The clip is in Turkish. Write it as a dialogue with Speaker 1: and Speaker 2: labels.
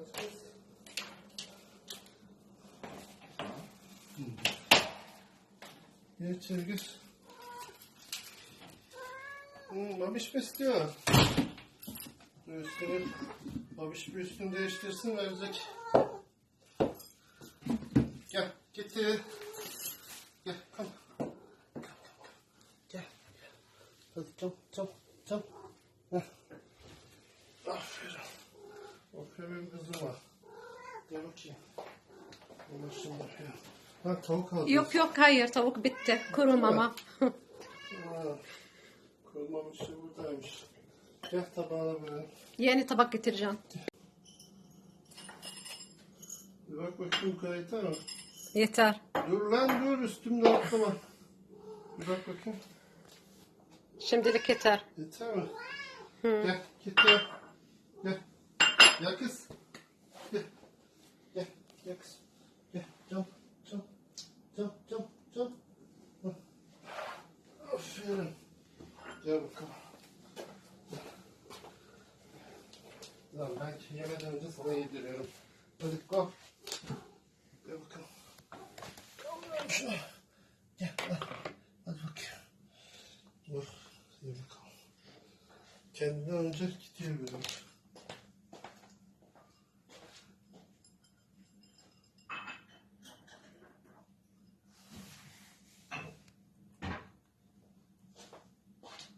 Speaker 1: yapacağız. Yer çizgis. Hmm, babiş besliyor. Üstünü, babiş bir üstünü değiştirsin verecek. Gel, getir. Gel, kom. Gel, gel. Hadi, kom, kom, kom. Aferin. Aferin. Aferin kızıma. Gel bakayım. Ulaşın bakayım. Ha tavuk alacağız.
Speaker 2: Yok yok hayır tavuk bitti. Kuru mama.
Speaker 1: Ha, Kurmamış şey buradaymış. Gel tabağına böyle.
Speaker 2: Yeni tabak getireceğim.
Speaker 1: Bir bak bakayım kayıta mı?
Speaker 2: Yeter.
Speaker 1: Dur lan dur üstümden atlama. Bir bak bakayım.
Speaker 2: Şimdilik yeter.
Speaker 1: Yeter mi? Gel git gel. Gel. Gel kız. Gel. Gel. Gel kız. Gel. Cam. Cam. Cam. Cam. Cam. Aferin. Gel bakalım. Lan ben yemeden önce sana yediriyorum. Hadi kalk. Gel bakalım. Kalk şuna. Gel. Hadi, hadi bakayım. Dur. Hadi bakalım. Kendinden önce gidiyor benim.